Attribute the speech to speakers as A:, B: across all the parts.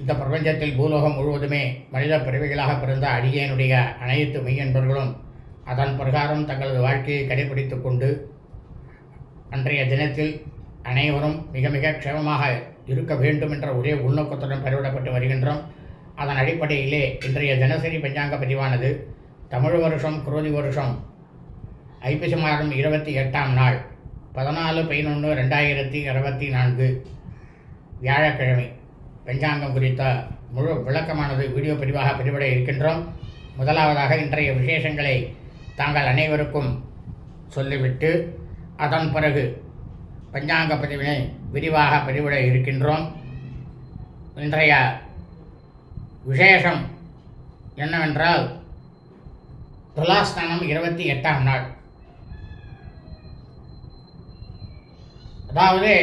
A: இந்த பிரபஞ்சத்தில் பூலோகம் முழுவதுமே மனித பிறவிகளாக பிறந்த அடியேனுடைய அனைத்து மெய்யன்பர்களும் அதன் பிரகாரம் தங்களது வாழ்க்கையை கடைபிடித்து கொண்டு அன்றைய தினத்தில் அனைவரும் மிக மிக க்ஷேமமாக இருக்க வேண்டும் என்ற ஒரே உள்நோக்கத்துடன் பெறவிடப்பட்டு வருகின்றோம். அதன் அடிப்படையிலே இன்றைய தினசரி பஞ்சாங்க பதிவானது தமிழ் வருஷம் குரோதி வருஷம் ஐப்பசி மாதம் இருபத்தி எட்டாம் நாள் பதினாலு பதினொன்று ரெண்டாயிரத்தி இருபத்தி நான்கு வியாழக்கிழமை. பஞ்சாங்கம் குறித்த முழு விளக்கமானது வீடியோ பதிவாக பதிவிட இருக்கின்றோம். முதலாவதாக இன்றைய விசேஷங்களை தாங்கள் அனைவருக்கும் சொல்லிவிட்டு அதன் பிறகு பஞ்சாங்க பதிவினை விரிவாக பதிவிட இருக்கின்றோம். இன்றைய விசேஷம் என்னவென்றால் துலாஸ்தானம் இருபத்தி எட்டாம் நாள். அதாவது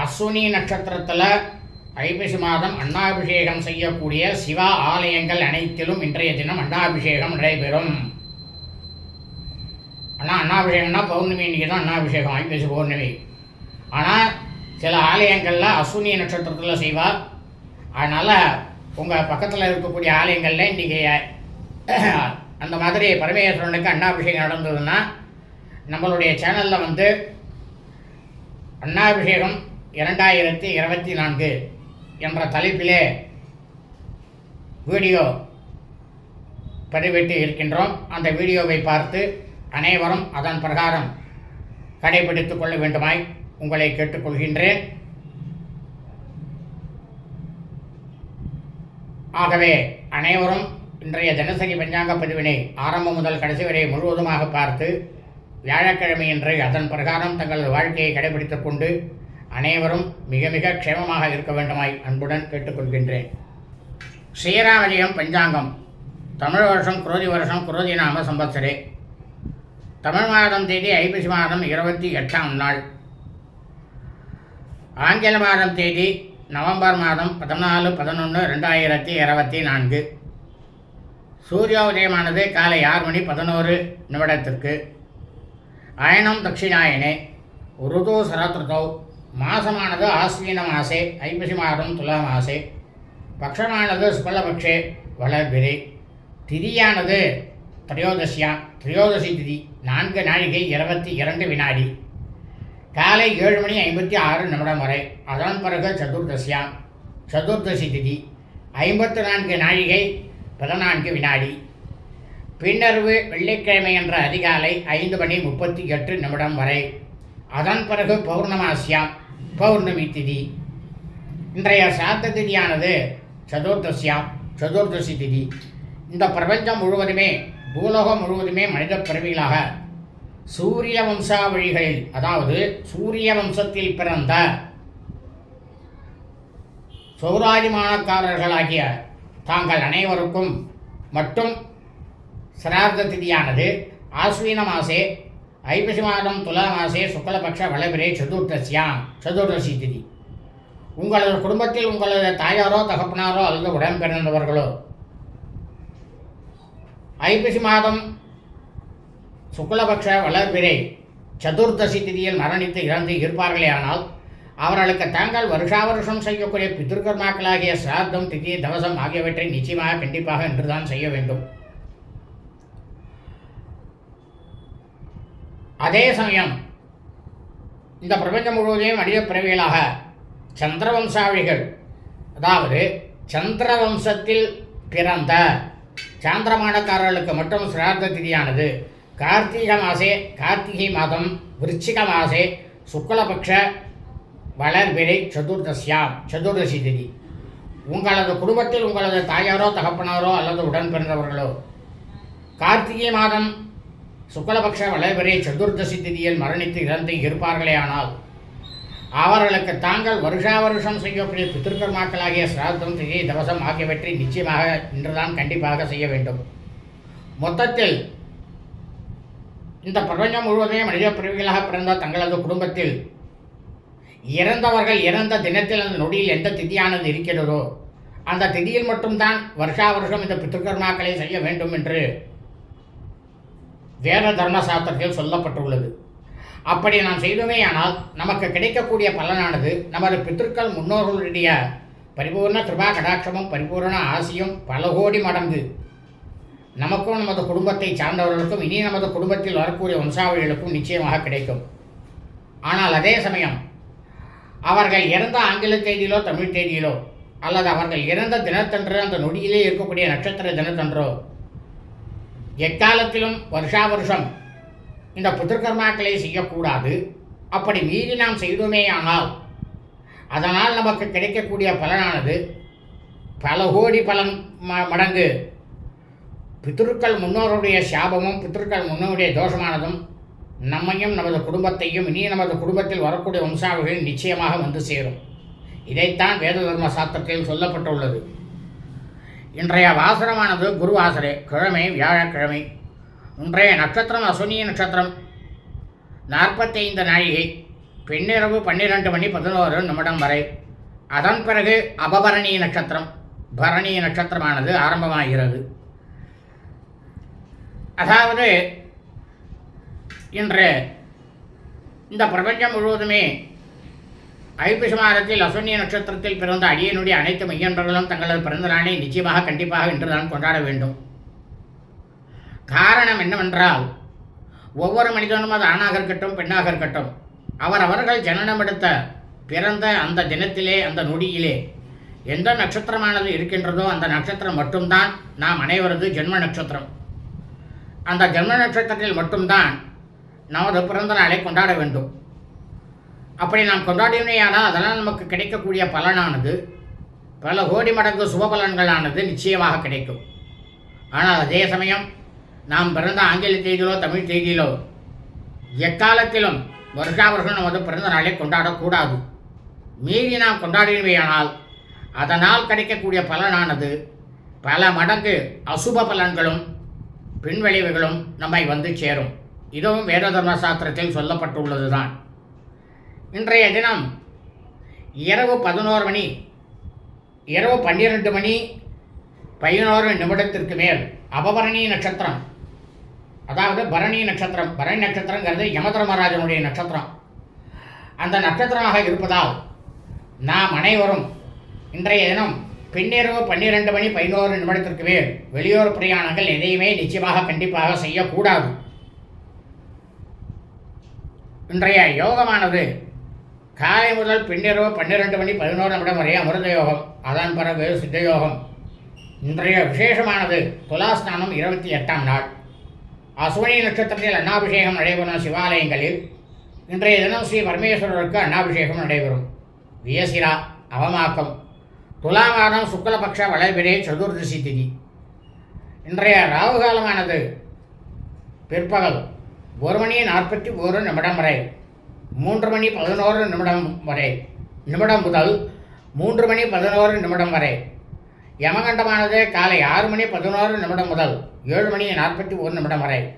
A: அஸ்வினி நட்சத்திரத்தில் ஐப்பசி மாதம் அண்ணாபிஷேகம் செய்யக்கூடிய சிவா ஆலயங்கள் அனைத்திலும் இன்றைய தினம் அண்ணாபிஷேகம் நடைபெறும். ஆனால் அண்ணாபிஷேகம்னா பௌர்ணமி இன்றைக்கி தான் அண்ணாபிஷேகம் ஐப்பசி பௌர்ணமி. ஆனால் சில ஆலயங்களில் அஸ்வினி நட்சத்திரத்தில் செய்வார் அதனால் உங்கள் பக்கத்தில் இருக்கக்கூடிய ஆலயங்களில் இன்றைக்கி அந்த மாதிரி பரமேஸ்வரனுக்கு அண்ணாபிஷேகம் நடந்ததுன்னா நம்மளுடைய சேனலில் வந்து அண்ணாபிஷேகம் இரண்டாயிரத்தி இருபத்தி நான்கு என்ற தலைப்பிலே வீடியோ பதிவிட்டு இருக்கின்றோம். அந்த வீடியோவை பார்த்து அனைவரும் அதன் பிரகாரம் கடைபிடித்துக் கொள்ள வேண்டுமாய் உங்களை கேட்டுக்கொள்கின்றேன். ஆகவே அனைவரும் இன்றைய தினசரி பஞ்சாங்க பதிவினை ஆரம்பம் முதல் கடைசி வரை முழுவதுமாக பார்த்து வியாழக்கிழமையன்று அதன் பிரகாரம் தங்களது வாழ்க்கையை கடைபிடித்துக் கொண்டு அனைவரும் மிக மிக க்ஷேமமாக இருக்க வேண்டுமாய் அன்புடன் கேட்டுக்கொள்கின்றேன். ஸ்ரீராமஜெயம் பஞ்சாங்கம். தமிழ் வருஷம் குரோதி வருஷம் குரோதி நாம சம்பத்சரே தமிழ் மாதம் தேதி ஐப்பசி மாதம் இருபத்தி எட்டாம் நாள். ஆங்கில மாதம் தேதி நவம்பர் மாதம் பதினாலு பதினொன்று ரெண்டாயிரத்தி இருபத்தி நான்கு. சூரிய உதயமானது காலை ஆறு மணி பதினோரு நிமிடத்திற்கு. அயனம் தட்சிணாயனே ருது சரத்ருதௌ. மாசமானது ஆஸ்வீன மாசே ஐப்பசி மாதம் துலா மாசே பக்ஷமானது சுக்லபக்ஷே வளர்பிரை திதியானது திரையோதசியா திரையோதசி திதி நான்கு நாழிகை இருபத்தி இரண்டு வினாடி. காலை ஏழு மணி ஐம்பத்தி ஆறு நிமிடம் வரை அதன் பிறகு சதுர்தசியா சதுர்தசி திதி ஐம்பத்து நான்கு நாழிகை பதினான்கு வினாடி. பின்னர்வு வெள்ளிக்கிழமை என்ற அதிகாலை ஐந்து மணி முப்பத்தி எட்டு நிமிடம் வரை அதன் பிறகு பௌர்ணமாசியா பௌர்ணமி திதி. இன்றைய சாத்த திதியானது சதுர்தசியாம் சதுர்தசி திதி. இந்த பிரபஞ்சம் முழுவதுமே பூலோகம் முழுவதுமே மனித பிறவிகளாக சூரிய வம்சாவழிகளில் அதாவது சூரிய வம்சத்தில் பிறந்த சௌராதிமானக்காரர்களாகிய தாங்கள் அனைவருக்கும் மட்டும் சிரார்த்த திதியானது. ஆஸ்வீன மாசே ஐப்பசி மாதம் துலா மாசே சுக்லபக்ஷ வளபிரே சதுர்தசியாம். சதுர்தசி திதி உங்களது குடும்பத்தில் உங்களது தாயாரோ தகப்பனாரோ அல்லது உடன்பிறந்தவர்களோ ஐப்பசி மாதம் சுக்லபக்ஷ வளர்பிறை சதுர்தசி திதியில் மரணித்து இறந்து இருப்பார்களே ஆனால் அவர்களுக்கு தாங்கள் வருஷா வருஷம் செய்யக்கூடிய பித்ருக்கர்மாக்களாகிய சிராத்தம் திதி தவசம் ஆகியவற்றை நிச்சயமாக கண்டிப்பாக இன்றுதான் செய்ய வேண்டும். அதே சமயம் இந்த பிரபஞ்சம் முழுவதையும் அடிய பிறவிகளாக சந்திரவம்சாவிகள் அதாவது சந்திர வம்சத்தில் பிறந்த சாந்திரமானக்காரர்களுக்கு மட்டும் சிரார்த்த திதியானது. கார்த்திகை மாசே கார்த்திகை மாதம் விருச்சிக மாசே சுக்லபக்ஷ வளர்பிறை சதுர்தசியாம் சதுர்தசி திதி. உங்களது குடும்பத்தில் உங்களது தாயாரோ தகப்பனாரோ அல்லது உடன் பிறந்தவர்களோ கார்த்திகை மாதம் சுக்லபக்ஷ வளைவரே சதுர்தசி திதியில் மரணித்து இறந்து இருப்பார்களே ஆனால் அவர்களுக்கு தாங்கள் வருஷா வருஷம் செய்யக்கூடிய பித்திருக்கர்மாக்களாகிய சிராத்தம் திதி தவசம் ஆகியவற்றை நிச்சயமாக இன்றுதான் கண்டிப்பாக செய்ய வேண்டும். மொத்தத்தில் இந்த பிரபஞ்சம் முழுவதுமே மனித பிரிவுகளாக பிறந்த தங்களது குடும்பத்தில் இறந்தவர்கள் இறந்த தினத்தில் அந்த நொடியில் எந்த திதியானது இருக்கிறதோ அந்த திதியில் மட்டும்தான் வருஷா வருஷம் இந்த பித்திருக்கர்மாக்களை செய்ய வேண்டும் என்று வேத தர்மசாஸ்திரத்தில் சொல்லப்பட்டுள்ளது. அப்படி நாம் செய்தோமேயானால் நமக்கு கிடைக்கக்கூடிய பலனானது நமது பித்திருக்கள் முன்னோர்களுடைய பரிபூர்ண கிருபா கடாட்சமும் பரிபூர்ண ஆசியும் பல கோடி மடங்கு. நமக்கும் நமது குடும்பத்தை சார்ந்தவர்களுக்கும் இனி நமது குடும்பத்தில் வரக்கூடிய வம்சாவளிகளுக்கும் நிச்சயமாக கிடைக்கும். ஆனால் அதே சமயம் அவர்கள் இறந்த ஆங்கில தேதியிலோ தமிழ் தேதியிலோ அல்லது அவர்கள் இறந்த தினத்தன்று அந்த நொடியிலே இருக்கக்கூடிய நட்சத்திர தினத்தன்றோ எக்காலத்திலும் வருஷா வருஷம் இந்த புத்திரகர்மாக்களை செய்யக்கூடாது. அப்படி மீறி நாம் செய்தோமேயானால் அதனால் நமக்கு கிடைக்கக்கூடிய பலனானது பல கோடி பலன் ம மடங்கு. பித்திருக்கள் முன்னோருடைய சாபமும் பித்திருக்கள் முன்னோருடைய தோஷமானதும் நம்மையும் நமது குடும்பத்தையும் இனி நமது குடும்பத்தில் வரக்கூடிய வம்சாவளிகள் நிச்சயமாக வந்து சேரும். இதைத்தான் வேத தர்ம சாஸ்திரத்தில் சொல்லப்பட்டுள்ளது. இன்றைய வாசனமானது குருவாசரே கிழமை வியாழக்கிழமை. இன்றைய நட்சத்திரம் அசுனி நட்சத்திரம். நாற்பத்தைந்து நாழிகை பின்னிரவு பன்னிரெண்டு மணி பதினோரு நிமிடம் வரை. அதன் பிறகு அபபரணி நட்சத்திரம். பரணி நட்சத்திரமானது ஆரம்பமாகிறது. அதாவது இன்று இந்த பிரபஞ்சம் முழுவதுமே ஐப்பசி மாதத்தில் அசுனிய நட்சத்திரத்தில் பிறந்த அடியனுடைய அனைத்து மையன்பர்களும் தங்களது பிறந்த நாளை நிச்சயமாக கண்டிப்பாக இன்றுதான் கொண்டாட வேண்டும். காரணம் என்னவென்றால் ஒவ்வொரு மனிதனும் அது ஆணாக இருக்கட்டும் பெண்ணாக இருக்கட்டும் அவர் அவர்கள் ஜனனமெடுத்த பிறந்த அந்த தினத்திலே அந்த நொடியிலே எந்த நட்சத்திரமானது இருக்கின்றதோ அந்த நட்சத்திரம் மட்டும்தான் நாம் அனைவரது ஜென்ம நட்சத்திரம். அந்த ஜென்ம நட்சத்திரத்தில் மட்டும்தான் நமது பிறந்த நாளை கொண்டாட வேண்டும். அப்படி நாம் கொண்டாடினேயானால் அதனால் நமக்கு கிடைக்கக்கூடிய பலனானது பல கோடி மடங்கு சுப பலன்களானது நிச்சயமாக கிடைக்கும். ஆனால் அதே சமயம் நாம் பிறந்த ஆங்கில செய்தியிலோ தமிழ் செய்தியிலோ எக்காலத்திலும் வருஷாவர்கள் நமது பிறந்த நாளை கொண்டாடக்கூடாது. மீறி நாம் கொண்டாடினவையானால் அதனால் கிடைக்கக்கூடிய பலனானது பல மடங்கு அசுப பலன்களும் பின்விளைவுகளும் நம்மை வந்து சேரும். இதுவும் வேத தர்ம சாஸ்திரத்தில் சொல்லப்பட்டுள்ளது தான் இன்றைய தினம் இரவு பதினோரு மணி இரவு பன்னிரெண்டு மணி பதினோரு நிமிடத்திற்கு மேல் அபபரணி நட்சத்திரம். அதாவது பரணி நட்சத்திரம். பரணி நட்சத்திரங்கிறது யமதர்மராஜனுடைய நட்சத்திரம். அந்த நட்சத்திரமாக இருப்பதால் நாம் அனைவரும் இன்றைய தினம் பின்னிரவு பன்னிரெண்டு மணி பதினோரு நிமிடத்திற்கு மேல் வெளியூர் பிரயாணங்கள் எதையுமே நிச்சயமாக கண்டிப்பாக செய்யக்கூடாது. இன்றைய யோகமானது காலை முதல் பின்னிரவு பன்னிரெண்டு மணி பதினோரு நிமிடம் வரை அமிர்த யோகம். அதன் பிறகு சித்த யோகம். இன்றைய விசேஷமானது துலாஸ்நானம் இருபத்தி எட்டாம் நாள். அஸ்வினி நட்சத்திரத்தில் அன்னாபிஷேகம் நடைபெறும் சிவாலயங்களில் இன்றைய தினம் ஸ்ரீ பரமேஸ்வரருக்கு அன்னாபிஷேகம் நடைபெறும். வியசிரா அவமாக்கம். துலா மாதம் சுக்லபக்ஷ வளர்பிரே சதுர்தசி திதி. இன்றைய ராகு காலமானது பிற்பகல் ஒரு மணி நாற்பத்தி ஒரு நிமிடம் வரை. மூன்று மணி பதினோரு நிமிடம் வரை. நிமிடம் முதல் மூன்று மணி பதினோரு நிமிடம் வரை. யமகண்டமானது காலை ஆறு மணி பதினோரு நிமிடம் முதல் ஏழு மணி நாற்பத்தி ஒரு நிமிடம் வரை.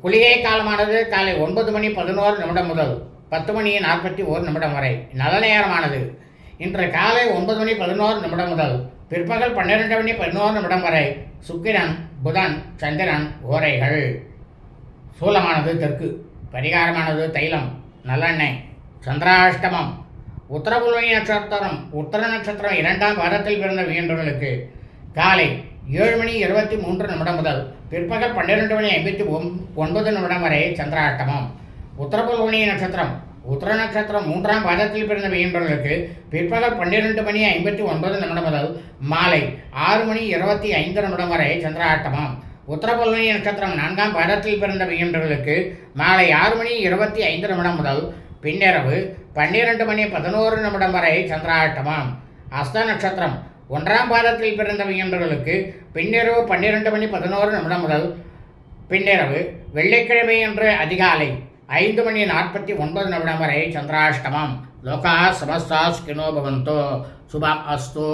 A: குளிகை காலமானது காலை ஒன்பது மணி பதினோரு நிமிடம் முதல் பத்து மணி நாற்பத்தி ஒரு நிமிடம் வரை. நல்ல நேரமானது. இன்று காலை ஒன்பது மணி பதினோரு நிமிடம் முதல் பிற்பகல் பன்னிரெண்டு மணி பதினோரு நிமிடம் வரை. சுக்கிரன் புதன் சந்திரன் ஓரைகள். சூலமானது தெற்கு. பரிகாரமானது தைலம் நல்லெண்ணெய் சந்திராஷ்டமம் உத்தரபுல்வனி நட்சத்திரம் உத்தர நட்சத்திரம் இரண்டாம் வாரத்தில் பிறந்த வியன்றவர்களுக்கு காலை ஏழு மணி இருபத்தி மூன்று நிமிடம் முதல் பிற்பகல் பன்னிரெண்டு மணி ஐம்பத்தி ஒன் ஒன்பது நிமிடம் வரை சந்திராஷ்டமம். உத்தரபுல்வனி நட்சத்திரம் உத்தர நட்சத்திரம் மூன்றாம் பாதத்தில் பிறந்த மீனவர்களுக்கு பிற்பகல் பன்னிரெண்டு மணி ஐம்பத்தி ஒன்பது நிமிடம் முதல் மாலை ஆறு மணி இருபத்தி ஐந்து நிமிடம் வரை சந்திராட்டமாம் உத்தரபல்வனி நட்சத்திரம் நான்காம் பாதத்தில் பிறந்த மீனவர்களுக்கு மாலை ஆறு மணி இருபத்தி ஐந்து நிமிடம் முதல் பின்னிரவு பன்னிரண்டு மணி பதினோரு நிமிடம் வரை சந்திராட்டமாம் அஸ்த நட்சத்திரம் ஒன்றாம் பாதத்தில் பிறந்த மீனவர்களுக்கு பின்னிரவு பன்னிரண்டு மணி பதினோரு நிமிடம் முதல் பின்னிரவு வெள்ளிக்கிழமை அன்று அதிகாலை ஐந்து மணி நாற்பத்தி ஒன்பது நிமிடம் வரை சந்திராஷ்டமம். லோகா சமஸ்தாஸ் ஸ்கினோ பவந்தோ. சுபம் அஸ்தோ.